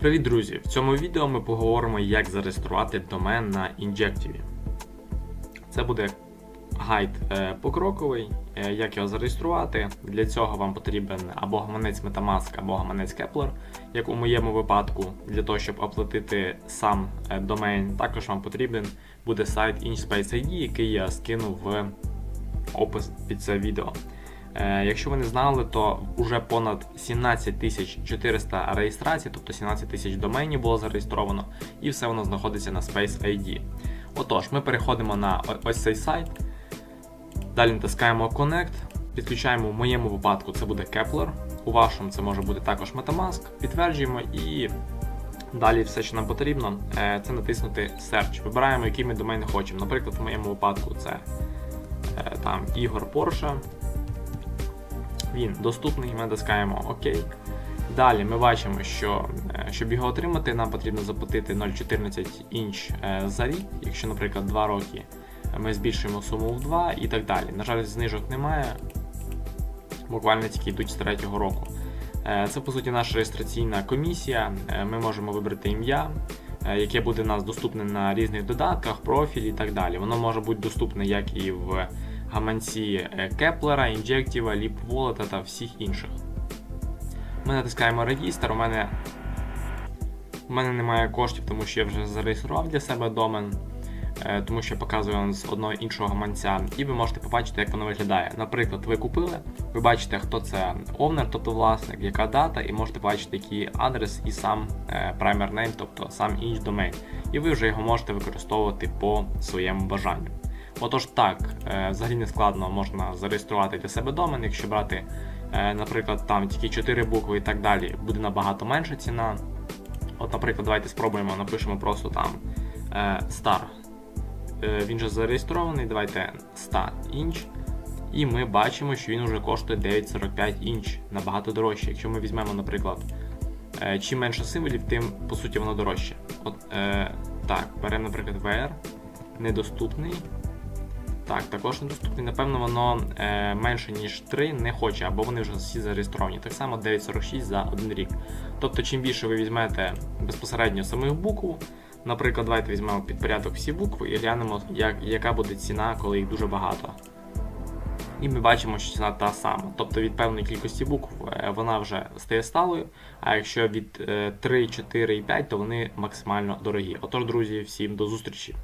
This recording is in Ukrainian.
Привіт, друзі! В цьому відео ми поговоримо, як зареєструвати домен на Injective. Це буде гайд е, покроковий, е, як його зареєструвати. Для цього вам потрібен або гаманець Metamask, або гаманець Kepler, як у моєму випадку, для того, щоб оплатити сам е, домен. Також вам потрібен буде сайт InSpace ID, який я скинув в опис під це відео. Е, Якщо ви не знали, то вже понад 17 400 реєстрацій, тобто 17 тисяч доменів було зареєстровано, і все воно знаходиться на Space ID. Отож, ми переходимо на ось цей сайт. Далі натискаємо Connect, підключаємо в моєму випадку це буде Kepler, у вашому це може бути також Metamask, підтверджуємо і далі все, що нам потрібно, е, це натиснути Search. Вибираємо, який ми домен хочемо. Наприклад, в моєму випадку це е, там Ігор Порша. Він доступний, ми натискаємо ОК. Далі ми бачимо, що е, щоб його отримати, нам потрібно заплатити 0,14 інч е, за рік. Якщо, наприклад, 2 роки ми збільшуємо суму в 2 і так далі. На жаль, знижок немає, буквально тільки йдуть з третього року. Е, Це по суті наша реєстраційна комісія. Ми можемо вибрати ім'я, яке буде у нас доступне на різних додатках, профілі і так далі. Воно може бути доступне як і в гаманці е, Кеплера, Інжектіва, LeapWallet та всіх інших. Ми натискаємо регістр. У мене, у мене немає коштів, тому що я вже зареєстрував для себе домен, е, тому що я показую з одного іншого гаманця, і ви можете побачити, як воно виглядає. Наприклад, ви купили, ви бачите, хто це овнер, тобто власник, яка дата, і можете бачити, який адрес і сам е, primer name, тобто сам інч домен. І ви вже його можете використовувати по своєму бажанню. Отож, так, е, взагалі не складно можна зареєструвати для себе домен, якщо брати, е, наприклад, там тільки 4 букви і так далі, буде набагато менша ціна. От, наприклад, давайте спробуємо, напишемо просто там е, star. Він же зареєстрований, давайте 100 інч. І ми бачимо, що він вже коштує 9,45 інч, набагато дорожче. Якщо ми візьмемо, наприклад, чим менше символів, тим по суті воно дорожче. От, е, так, беремо, наприклад, VR, недоступний. Так, також недоступний. Напевно, воно е, менше, ніж 3 не хоче, або вони вже всі зареєстровані. Так само 9,46 за один рік. Тобто, чим більше ви візьмете безпосередньо самих букв, наприклад, давайте візьмемо під порядок всі букви і глянемо, як, яка буде ціна, коли їх дуже багато. І ми бачимо, що ціна та сама. Тобто від певної кількості букв е, вона вже стає сталою, а якщо від е, 3, 4 і 5, то вони максимально дорогі. Отож, друзі, всім до зустрічі!